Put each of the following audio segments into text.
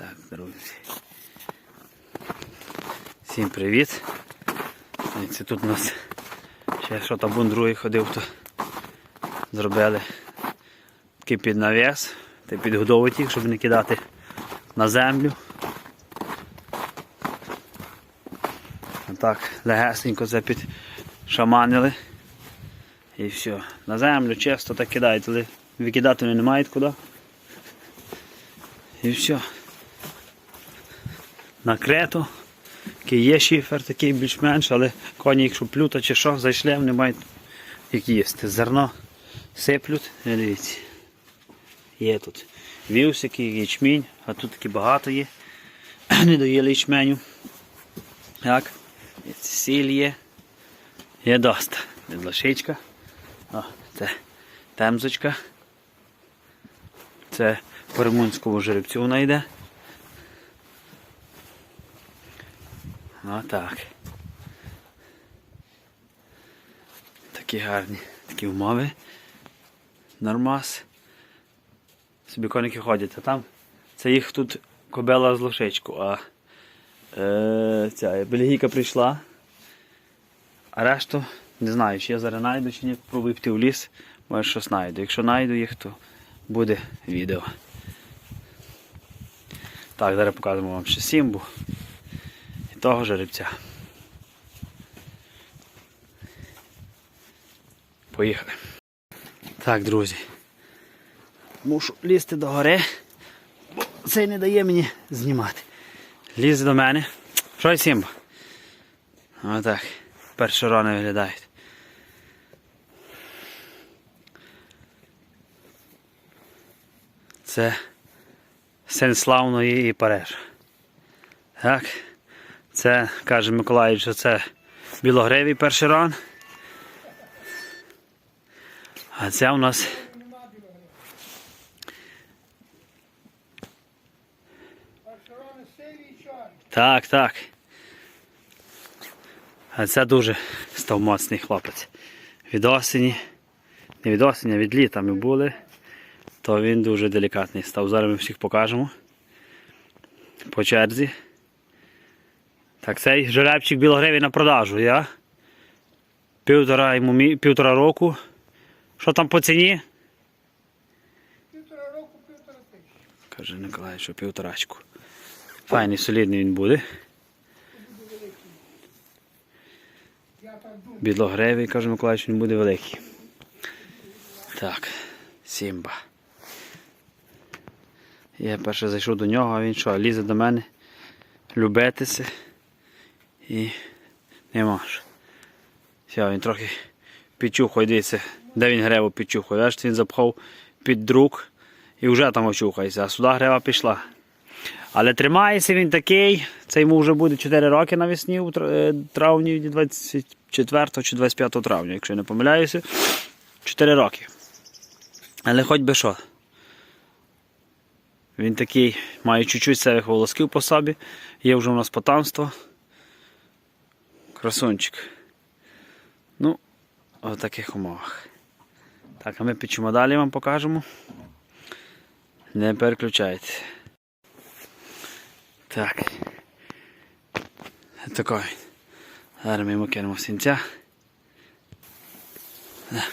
Так, друзі. Всім привіт. Це тут у нас ще що табун другий ходив, то зробили такий піднавіс та підгодовують їх, щоб не кидати на землю. Так, легесенько це підшаманили. І все. На землю чисто так кидають, але викидати не мають куди. І все. Накрито. Такий є шифер, такий більш-менш, але коні, якщо плюта чи що, зайшли, вони мають як їсти. Зерно сиплють, дивіться. Є тут вівсики, ячмінь, а тут таки багато є. Не доїли ячменю. Так. Сіль є. Є доста. Є. О, це темзочка. Це по румунському жеребцю вона йде. Отак. Такі гарні такі умови. Нормас. Собі коники ходять, а там це їх тут кобела з лошичку, а е, ця бельгійка прийшла. А решту не знаю, чи я зараз знайду, чи ні, пробую піти в ліс, може щось знайду. Якщо знайду їх, то буде відео. Так, зараз покажемо вам ще сімбу того жеребця. Поїхали. Так, друзі. Мушу лізти до гори, бо цей не дає мені знімати. Ліз до мене. Що сімба? Отак. Перші рани виглядають. Це син славної і Париж. Так. Це, каже Миколаїв, що це білогривий перший ран. А це у нас Так, так. А це дуже став моцний хлопець. Від осені, не від осені, а від літа ми були, то він дуже делікатний став. Зараз ми всіх покажемо. По черзі. Так, цей жеребчик білогривий на продажу, я. Півтора, йому, півтора року. Що там по ціні? Півтора року, півтора тисячі. Каже Николай, що півторачку. Файний, солідний він буде. Я. Бідлогревий, каже Миколай, що він буде великий. Так, Сімба. Я перше зайшов до нього, а він що, лізе до мене любитися і не може. Все, він трохи підчухає, дивіться, де він греву підчухає. Бачите, він запхав під друк і вже там очухається, а сюди грева пішла. Але тримається він такий, це йому вже буде 4 роки навесні у е, травні 24 чи 25 травня, якщо я не помиляюся. 4 роки. Але хоч би що. Він такий, має чуть-чуть севих волосків по собі. Є вже у нас потамство. Красунчик. Ну, в таких умовах. Так, а ми печемо далі вам покажемо. Не переключайтеся. Так. Такий. Зараз ми йому кинемо сінця. Так.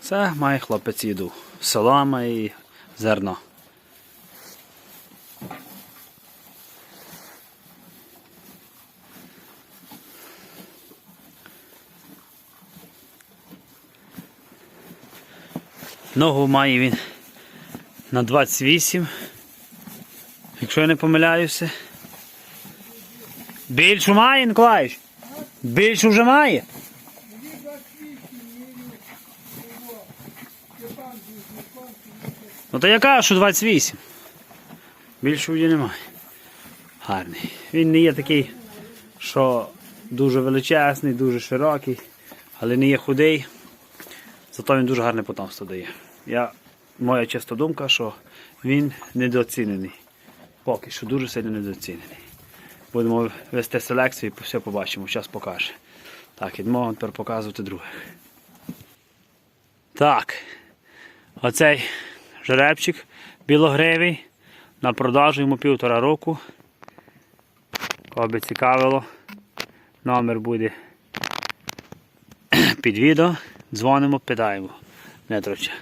Це має хлопець їду. Солома і зерно. Ногу має він на 28, якщо я не помиляюся. Більшу має, Николаївич? Більшу вже має? Мені 28 мірю було. Степан був знаком, Ну то я кажу, що 28. Більше її немає. Гарний. Він не є такий, що дуже величезний, дуже широкий, але не є худий. Зато він дуже гарне потомство дає. Я, моя чиста думка, що він недооцінений. Поки що дуже сильно недооцінений. Будемо вести селекцію і все побачимо, зараз покаже. Так, йдемо тепер показувати других. Так. Оцей жеребчик білогривий На продажу йому півтора року. Кого цікавило. Номер буде під відео. Дзвонимо, питаємо. Не Дмитровича.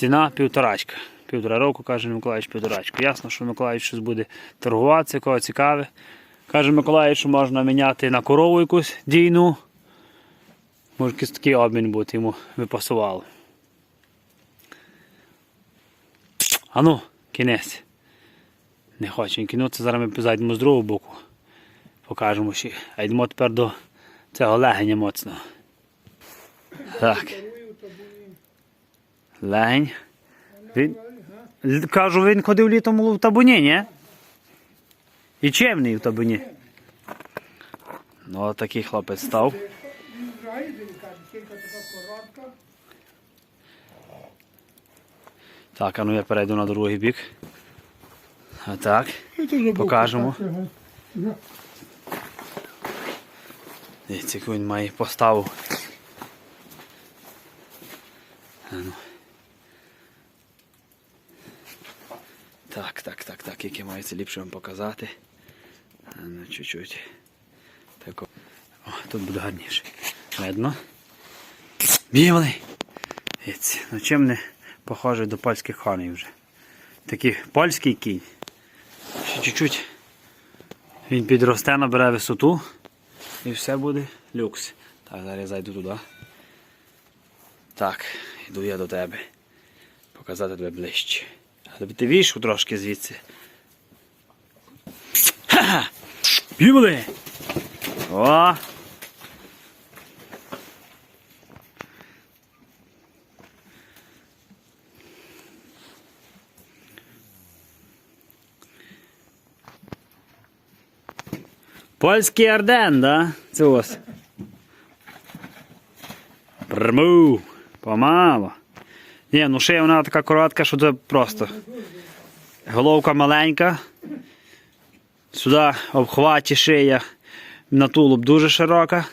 Ціна півторачка. Півтора року, каже Миколаївич, півторачку. Ясно, що Миколаївич щось буде торгуватися, кого цікаве. Каже Миколаївич, що можна міняти на корову якусь дійну. Може якийсь такий обмін бути, йому би пасувало. А ну, кінець. Не хоче він кинутися, зараз ми зайдемо з другого боку. Покажемо ще. А йдемо тепер до цього легеня моцного. Так. Легень. Він, кажу, він ходив літом у табуні, ні? І чемний в табуні. Ну, такий хлопець став. Так, а ну я перейду на другий бік. Отак. Покажемо. Дивіться, яку він має поставу. А ну. Так, так, так, так, яке має це ліпше вам показати. Ну, чуть-чуть. О, тут буде гарніше. Видно? Білий. Ну чим не похоже до польських коней вже. Такий польський кінь. Ще чуть-чуть він підросте, набере висоту і все буде люкс. Так, зараз я зайду туди. Так, йду я до тебе. Показати тебе ближче. Вийшов трошки звідси. Ха-ха! Бігли! О! Польський орден, да? Це ось. Прму. Помало. Ні, ну шия вона така коротка, що це просто. Головка маленька. Сюди обхваті шия. На тулуб дуже широка.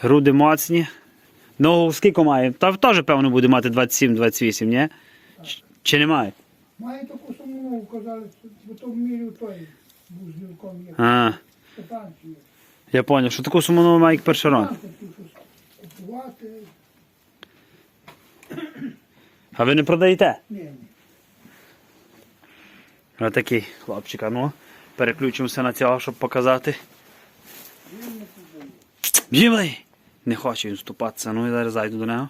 Груди моцні. Ногу скільки має? Та теж, певно, буде мати 27-28, ні? Чи- немає? Має таку саму ногу, казали, бо то в мірі той був з є. А, я зрозумів, що таку суму має як. Там щось купувати. А ви не продаєте? Ні, ні. Отакий хлопчик, а ну. Переключимося на цього, щоб показати. Б'ємлей! Не хоче він вступатися, ну і зараз зайду до нього.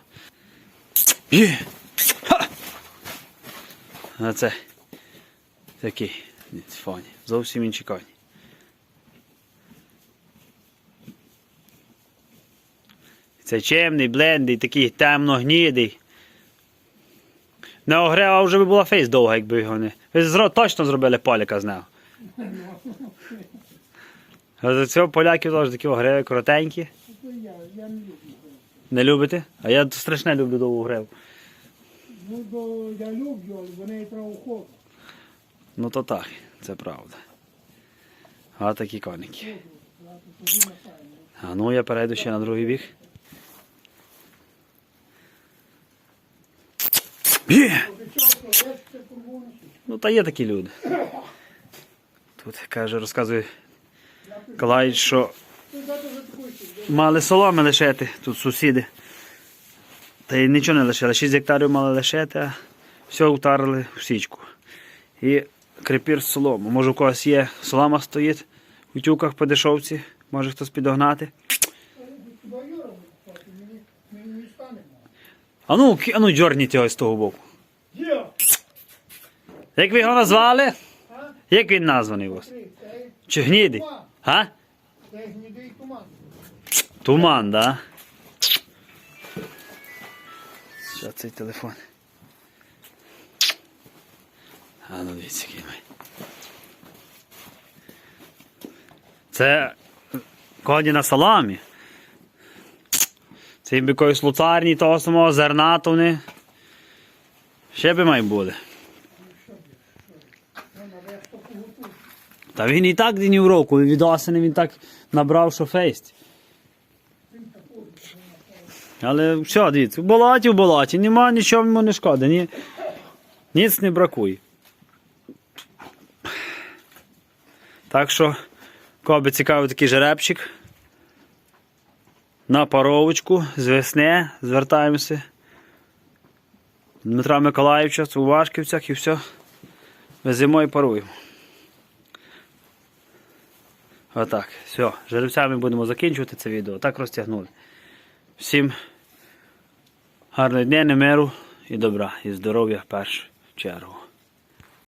Ха! А це такий ні, фоні. Зовсім інші коні. Це чемний, блендий, такий темно-гнідий. Не огрева вже би була фейс довга, якби його не. Ви зро- точно зробили поляка з нього. А за цього поляків теж такі огреви коротенькі. Я, я не люблю. Не любите? А я страшне люблю довгу гриву. Ну, до, я люблю, але вони треба уходу. Ну то так, це правда. А такі коники. А ну я перейду ще на другий бік. Є! Ну та є такі люди. Тут каже, розказує Калаїч, що мали соломи лишити, тут сусіди. Та й нічого не лишили. 6 гектарів мали лишити, а все втарили в січку. І крепір з солому. Може у когось є солома стоїть у тюках по дешовці, може хтось підогнати. Хіба Юра буде купувати? Мені, мені не стане. А ну, а ну дьорніть його з того боку. Як ви його назвали? Як він названий у вас? Чи гнідий? туман. А? Туман. Туман, да? Що цей телефон? А ну дивіться, який має. Це коні на саламі. Це якби якоїсь луцарні того самого зерна, то вони. Ще би має поготує. Та він і так день в року, від осені він так набрав, що фесть. Але все, дивіться, в болоті, в болоті, нема нічого йому не шкода, ні, ніц не бракує. Так що, кого би цікавий такий жеребчик, на паровочку з весни звертаємося. Дмитра Миколаївича, у Вашківцях і все. Веземо і паруємо. Отак, все. Жеребцями будемо закінчувати це відео. Так розтягнули. Всім гарного дня, миру і добра, і здоров'я в першу чергу.